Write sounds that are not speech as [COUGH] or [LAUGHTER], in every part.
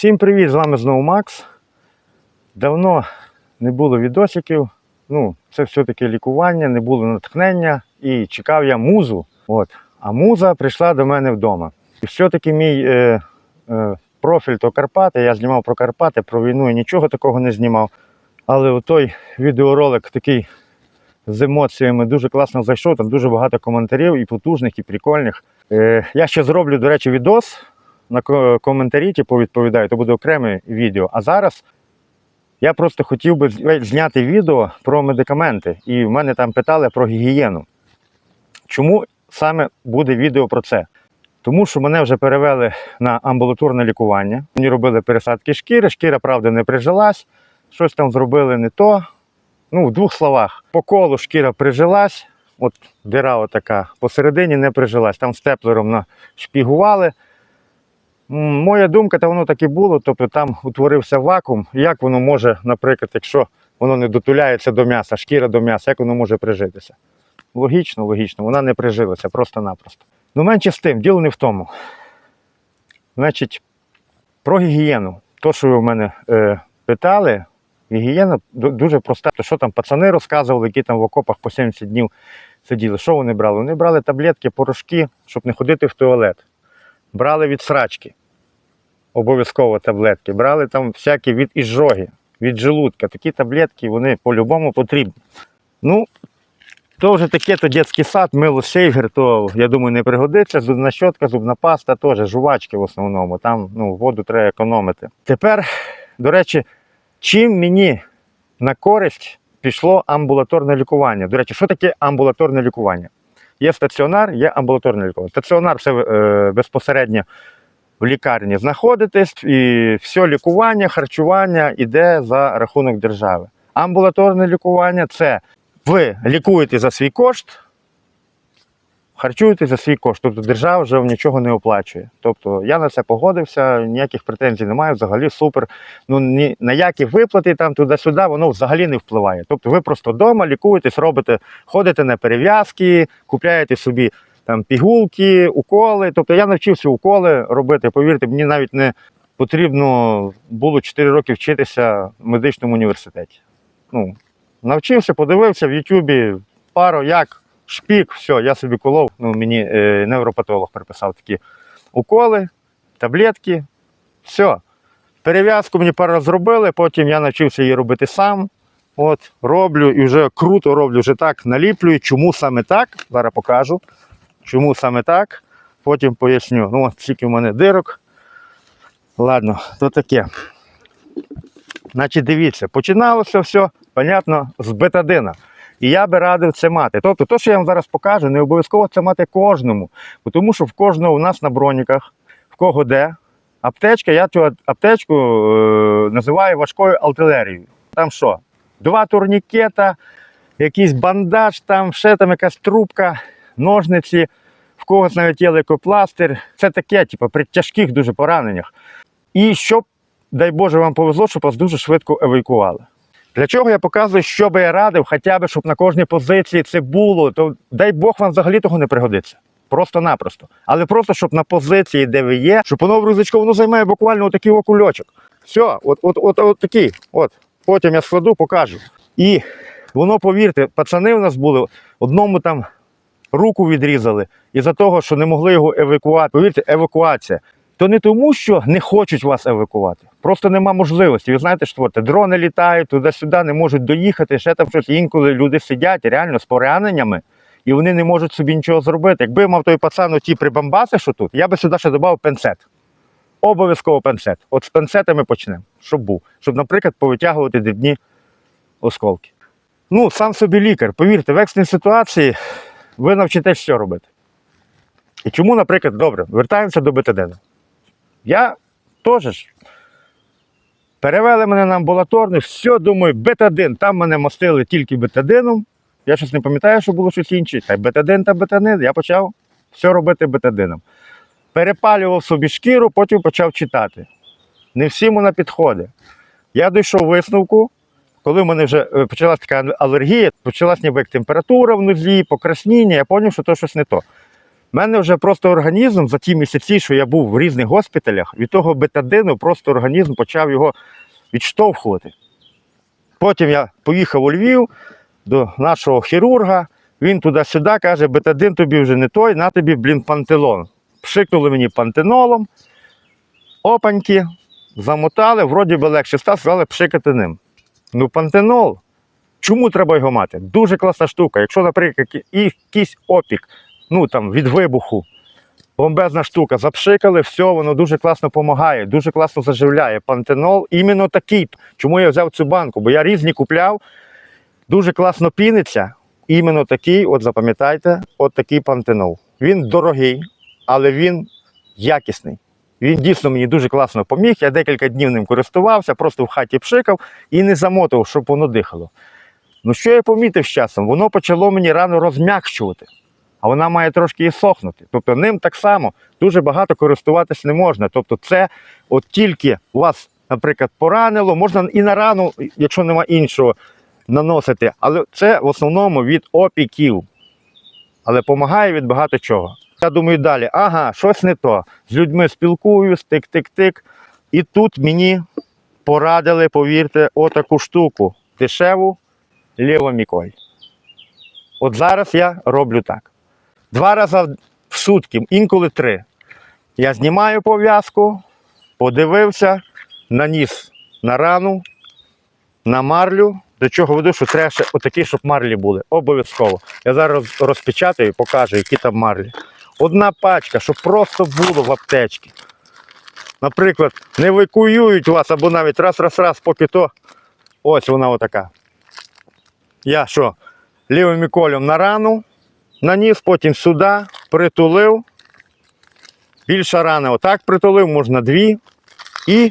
Всім привіт! З вами знову Макс. Давно не було відосиків. Ну, це все-таки лікування, не було натхнення. І чекав я музу. От. А муза прийшла до мене вдома. І все-таки мій е, е, профіль то Карпати. Я знімав про Карпати, про війну і нічого такого не знімав. Але той відеоролик такий з емоціями дуже класно зайшов. Там дуже багато коментарів і потужних, і прикольних. Е, я ще зроблю, до речі, відос на коментарі, типу, відповідаю, то буде окреме відео. А зараз я просто хотів би зняти відео про медикаменти. І в мене там питали про гігієну. Чому саме буде відео про це? Тому що мене вже перевели на амбулаторне лікування. Мені робили пересадки шкіри, шкіра, правда, не прижилась, щось там зробили не то. Ну, в двох словах, по колу шкіра прижилась, от дира отака, посередині не прижилась. Там степлером нашпігували. Моя думка, та воно так і було, тобто там утворився вакуум. Як воно може, наприклад, якщо воно не дотуляється до м'яса, шкіра до м'яса, як воно може прижитися? Логічно, логічно, вона не прижилася просто-напросто. Ну, менше з тим, діло не в тому. Значить, про гігієну. То, що ви в мене е, питали, гігієна дуже проста. То що там пацани розказували, які там в окопах по 70 днів сиділи. Що вони брали? Вони брали таблетки, порошки, щоб не ходити в туалет. Брали від срачки. Обов'язково таблетки. Брали там всякі від іжоги, від желудка. Такі таблетки вони по-любому потрібні. Ну, то вже таке, то дитячий сад, мило шейгер, то я думаю, не пригодиться. Зубна щотка, зубна паста теж, жувачки в основному. Там ну, воду треба економити. Тепер, до речі, чим мені на користь пішло амбулаторне лікування? До речі, що таке амбулаторне лікування? Є стаціонар, є амбулаторне лікування. Стаціонар це е, безпосередньо в лікарні знаходитесь, і все лікування, харчування йде за рахунок держави. Амбулаторне лікування це ви лікуєте за свій кошт, харчуєте за свій кошт. Тобто держава вже нічого не оплачує. Тобто я на це погодився, ніяких претензій немає, взагалі супер. Ну ні на які виплати там туди-сюди, воно взагалі не впливає. Тобто ви просто вдома лікуєтесь, робите, ходите на перев'язки, купляєте собі пігулки, уколи. Тобто я навчився уколи робити. Повірте, мені навіть не потрібно було 4 роки вчитися в медичному університеті. Ну, навчився, подивився в Ютубі пару, як шпік, все, я собі колов. Ну, мені е, невропатолог приписав такі уколи, таблетки, все. Перев'язку мені пару зробили, потім я навчився її робити сам. От, роблю і вже круто роблю, вже так наліплюю. Чому саме так? Зараз покажу. Чому саме так? Потім поясню. Ну, скільки в мене дирок. Ладно, то таке. Значить, дивіться, починалося все, понятно, з бетадина. І я би радив це мати. Тобто, то, що я вам зараз покажу, не обов'язково це мати кожному. Тому що в кожного у нас на броніках, в кого де, аптечка, я цю аптечку е, називаю важкою артилерією. Там що? Два турнікета, якийсь бандаж, там ще там якась трубка, ножниці, в когось навіть є лейкопластир. Це таке, типу, при тяжких дуже пораненнях. І щоб, дай Боже, вам повезло, щоб вас дуже швидко евакуювали. Для чого я показую, що би я радив, хоча б, щоб на кожній позиції це було, то дай Бог вам взагалі того не пригодиться. Просто-напросто. Але просто, щоб на позиції, де ви є, щоб воно в рюкзачку, воно займає буквально отакий окульочок. Все, от, от, от, от такий. От. Потім я складу, покажу. І воно, повірте, пацани в нас були, одному там руку відрізали, із-за того, що не могли його евакувати. Повірте, евакуація. То не тому, що не хочуть вас евакувати. Просто нема можливості. Ви знаєте, що от, дрони літають туди-сюди, не можуть доїхати, ще там щось. Інколи люди сидять реально з пораненнями, і вони не можуть собі нічого зробити. Якби мав той пацан оті прибамбаси, що тут, я би сюди ще додав пенсет. Обов'язково пенсет. От з пенсетами почнемо, щоб був. Щоб, наприклад, повитягувати дрібні осколки. Ну, сам собі лікар, повірте, в екстреній ситуації ви навчитесь що робити. І чому, наприклад, добре, вертаємося до бетадину. Я теж ж перевели мене на амбулаторний, все, думаю, бетадин. Там мене мастили тільки бетадином. Я щось не пам'ятаю, що було щось інше. Та бетадин та бетадин. Я почав все робити бетадином. Перепалював собі шкіру, потім почав читати. Не всім вона підходить. Я дійшов висновку, коли в мене вже е, почалася така алергія, почалась ніби як температура в нозі, покрасніння, я зрозумів, що то щось не то. У мене вже просто організм за ті місяці, що я був в різних госпіталях, від того бетадину просто організм почав його відштовхувати. Потім я поїхав у Львів до нашого хірурга. Він туди-сюди каже, бетадин тобі вже не той, на тобі, блін, пантелон. Пшикнули мені пантенолом, опаньки, замотали, вроді би легше став, сказали пшикати ним. Ну, пантенол, чому треба його мати? Дуже класна штука. Якщо, наприклад, якийсь опік, ну там від вибуху, бомбезна штука, запшикали, все, воно дуже класно допомагає, дуже класно заживляє. Пантенол іменно такий. Чому я взяв цю банку? Бо я різні купляв, дуже класно піниться. Іменно такий, от запам'ятайте, от такий пантенол. Він дорогий, але він якісний. Він дійсно мені дуже класно поміг. Я декілька днів ним користувався, просто в хаті пшикав і не замотував, щоб воно дихало. Ну що я помітив з часом? Воно почало мені рано розм'якшувати, а вона має трошки і сохнути. Тобто ним так само дуже багато користуватись не можна. Тобто, це от тільки вас, наприклад, поранило, можна і на рану, якщо нема іншого, наносити. Але це в основному від опіків. Але допомагає від багато чого. Я думаю далі, ага, щось не то. З людьми спілкуюсь, тик-тик-тик. І тут мені порадили, повірте, отаку штуку. Дешеву лівоміколь. От зараз я роблю так. Два рази в сутки, інколи три. Я знімаю пов'язку, подивився, наніс на рану, на марлю. До чого веду, що треба ще отакі, щоб марлі були. Обов'язково. Я зараз розпечатаю і покажу, які там марлі. Одна пачка, щоб просто було в аптечці. Наприклад, не евакуюють вас або навіть раз-раз-раз, поки то. Ось вона отака. Я що? Лівим колем на рану, наніс, потім сюди, притулив. Більша рана отак притулив, можна дві. І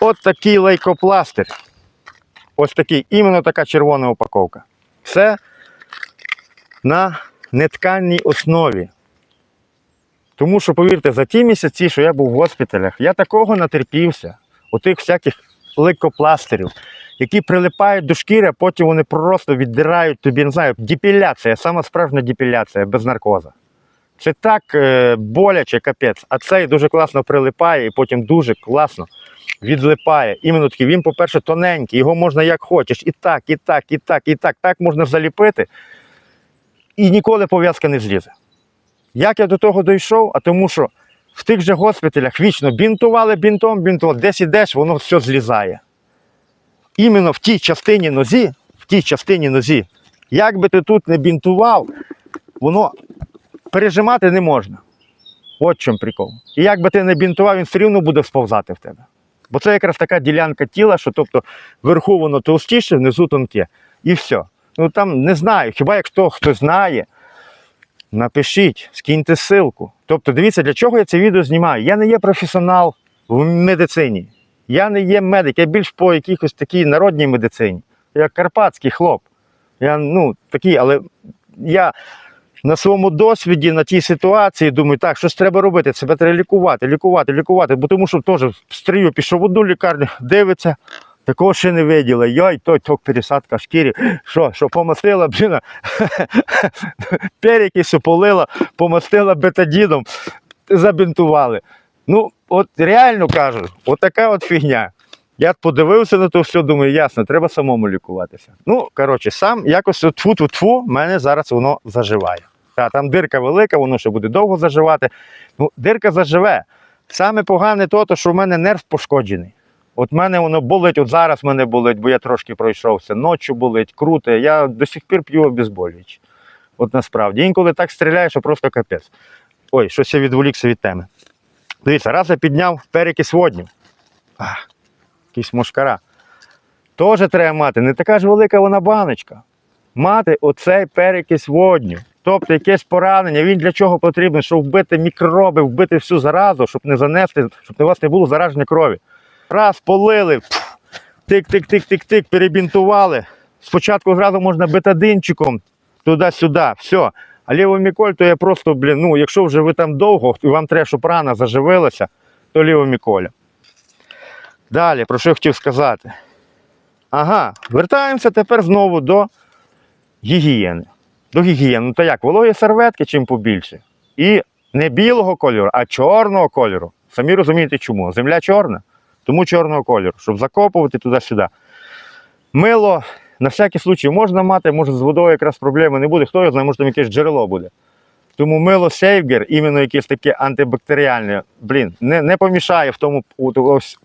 от такий лейкопластир. Ось такий, іменно така червона упаковка. Все на нетканній основі. Тому що, повірте, за ті місяці, що я був в госпіталях, я такого натерпівся, отих всяких лейкопластирів, які прилипають до шкіри, а потім вони просто віддирають тобі, не знаю, депіляція, сама справжня депіляція без наркоза. Це так е, боляче, капець, а цей дуже класно прилипає і потім дуже класно відлипає. Іменно такий, він, по-перше, тоненький, його можна як хочеш, і так, і так, і так, і так, так можна заліпити, і ніколи пов'язка не злізе. Як я до того дійшов? А тому що в тих же госпіталях вічно бінтували бінтом, бінтували, десь ідеш, воно все злізає. Іменно в тій частині нозі, в тій частині нозі, як би ти тут не бінтував, воно пережимати не можна. От чому прикол. І як би ти не бінтував, він все рівно буде сповзати в тебе. Бо це якраз така ділянка тіла, що тобто вверху воно товстіше, внизу тонке. І все. Ну там не знаю. Хіба якщо хтось знає, напишіть, скиньте ссылку. Тобто, дивіться, для чого я це відео знімаю. Я не є професіонал в медицині. Я не є медик, я більш по якихось такій народній медицині. Я карпатський хлоп. Я ну, такий, але я на своєму досвіді, на тій ситуації, думаю, так, щось треба робити, себе треба лікувати, лікувати, лікувати. Бо тому що теж стрію пішов в одну лікарню, дивиться, такого ще не виділа. Йой, той ток пересадка шкірі. Що, що помастила, блін, [LAUGHS] перекису полила, помастила бетадіном, забінтували. Ну, от реально кажу, от така от фігня. Я подивився на то все, думаю, ясно, треба самому лікуватися. Ну, коротше, сам якось тфу тфу тфу в мене зараз воно заживає. Та, там дирка велика, воно ще буде довго заживати. Ну, дирка заживе. Саме погане то, що в мене нерв пошкоджений. От мене воно болить, от зараз мене болить, бо я трошки пройшовся, ночі болить, круте. Я до сих пір п'ю обезболюючі. От насправді. Інколи так стріляє, що просто капець. Ой, щось я відволікся від теми. Дивіться, раз я підняв перекись водню. Ах, якісь мошкара. Теж треба мати. Не така ж велика вона баночка. Мати оцей перекись водню. Тобто якесь поранення, він для чого потрібен, щоб вбити мікроби, вбити всю заразу, щоб не занести, щоб у вас не було зараження крові. Раз, полили, тик-тик-тик-тик-тик, перебінтували. Спочатку зразу можна бетадинчиком туди-сюди, все. А лівоміколь, то я просто, блін, ну, якщо вже ви там довго, і вам треба, щоб рана заживилася, то лівоміколя. Далі, про що я хотів сказати? Ага, вертаємося тепер знову до гігієни. до гігієни. Ну то як, вологі серветки чим побільше. І не білого кольору, а чорного кольору. Самі розумієте чому? Земля чорна, тому чорного кольору, щоб закопувати туди-сюди. Мило на всякий случай можна мати, може з водою якраз проблеми не буде. Хто його знає, може там якесь джерело буде. Тому мило Сейвгер, іменно якесь таке антибактеріальне, блін, не, не помішає в тому ось,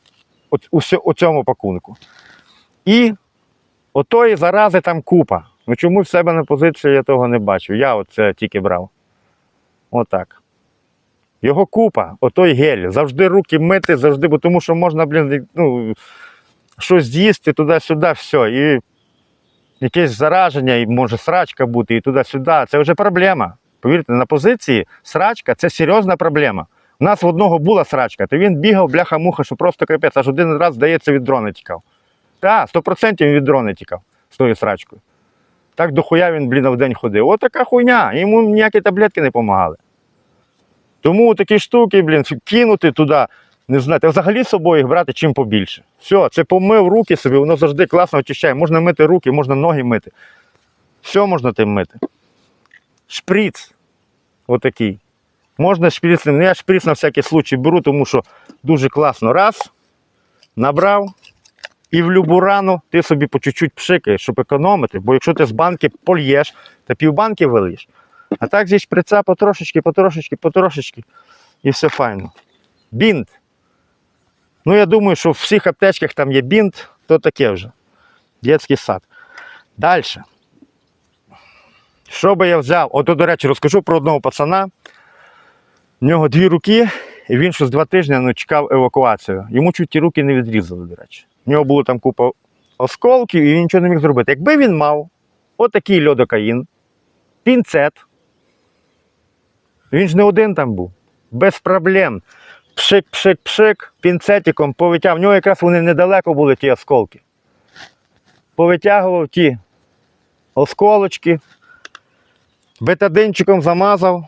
от- у, у цьому пакунку. І отої зарази там купа. Ну чому в себе на позиції я того не бачу? Я оце тільки брав. Отак. Його купа, отой гель. Завжди руки мити, завжди, бо тому що можна, блін, ну, щось з'їсти туди-сюди, все. І якесь зараження, і може срачка бути, і туди-сюди. Це вже проблема. Повірте, на позиції срачка це серйозна проблема. У нас в одного була срачка, то він бігав, бляха-муха, що просто капець, аж один раз, здається, від дрона тікав. Так, 100% він від дрона тікав з тою срачкою. Так дохуя він, блін, в день ходив. От така хуйня. Йому ніякі таблетки не допомагали. Тому такі штуки, блін, кинути туди, не знати, взагалі з собою їх брати чим побільше. Все, це помив руки собі, воно завжди класно очищає. Можна мити руки, можна ноги мити. Все можна тим мити. Шприц. Отакий. Можна шприц, ну я шприц на всякий случай беру, тому що дуже класно. Раз, набрав, і в любу рану ти собі по чуть-чуть пшикаєш, щоб економити. Бо якщо ти з банки польєш, то півбанки вилиєш. А так зі шприца потрошечки, потрошечки, потрошечки. І все файно. Бінт. Ну, я думаю, що в всіх аптечках там є бінт, то таке вже. Дітський сад. Далі. Що би я взяв? Ото, до речі, розкажу про одного пацана. В нього дві руки, і він щось два тижні ну, чекав евакуацію. Йому чуть ті руки не відрізали, до речі. В нього було там купа осколків, і він нічого не міг зробити. Якби він мав отакий льодокаїн, пінцет, він ж не один там був, без проблем. Пшик, пшик, пшик, пінцетиком повитяг. В нього якраз вони недалеко були ті осколки. Повитягував ті осколочки, бетадинчиком замазав,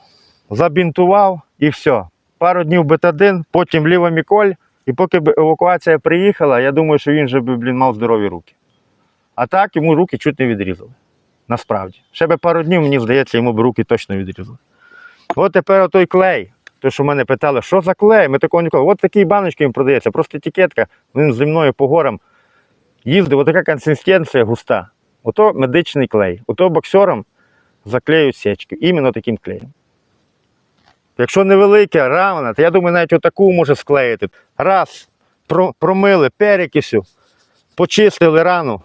забінтував і все. Пару днів бетадин, потім лівоміколь, і поки б евакуація приїхала, я думаю, що він же би, блін, мав здорові руки. А так йому руки чуть не відрізали. Насправді. Ще би пару днів, мені здається, йому б руки точно відрізали. От тепер отой клей. То, що мене питали, що за клей? Ми такого ніколи. От такі баночки їм продається, просто етикетка. Він зі мною по горам їздив, отака консистенція густа. Ото медичний клей. Ото боксерам заклеюють сечки. Іменно таким клеєм. Якщо невелике, рана, то я думаю, навіть отаку може склеїти. Раз, про- промили перекисю, почистили рану,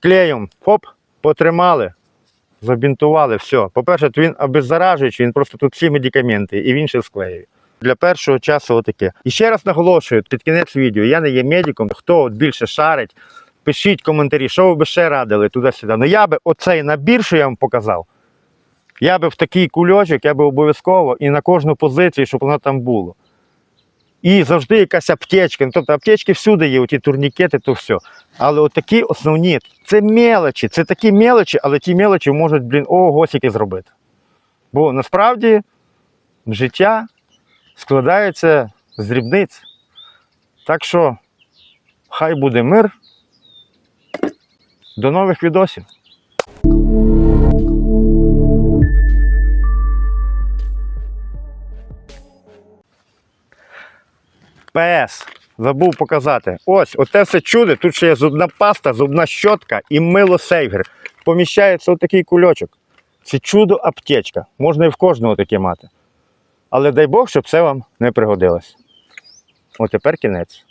клеєм, хоп, потримали, забінтували, все. По-перше, він обеззаражуючий, він просто тут всі медикаменти, і він ще склеює. Для першого часу отаке. І ще раз наголошую, під кінець відео, я не є медиком, хто от більше шарить, пишіть коментарі, що ви би ще радили туди-сюди. Ну я би оцей набір, що я вам показав, я би в такий кульочок, я би обов'язково і на кожну позицію, щоб воно там було. І завжди якась аптечка. Ну, тобто аптечки всюди є, оті турнікети, то все. Але от такі основні, це мелочі, це такі мелочі, але ті мелочі можуть, блін, ого, скільки зробити. Бо насправді життя складається з дрібниць. Так що хай буде мир. До нових відосів. ПС. Забув показати. Ось, оце все чудо. Тут ще є зубна паста, зубна щотка і мило сейвер. Поміщається отакий кульочок. Це чудо аптечка. Можна і в кожного таке мати. Але дай Бог, щоб це вам не пригодилось. От тепер кінець.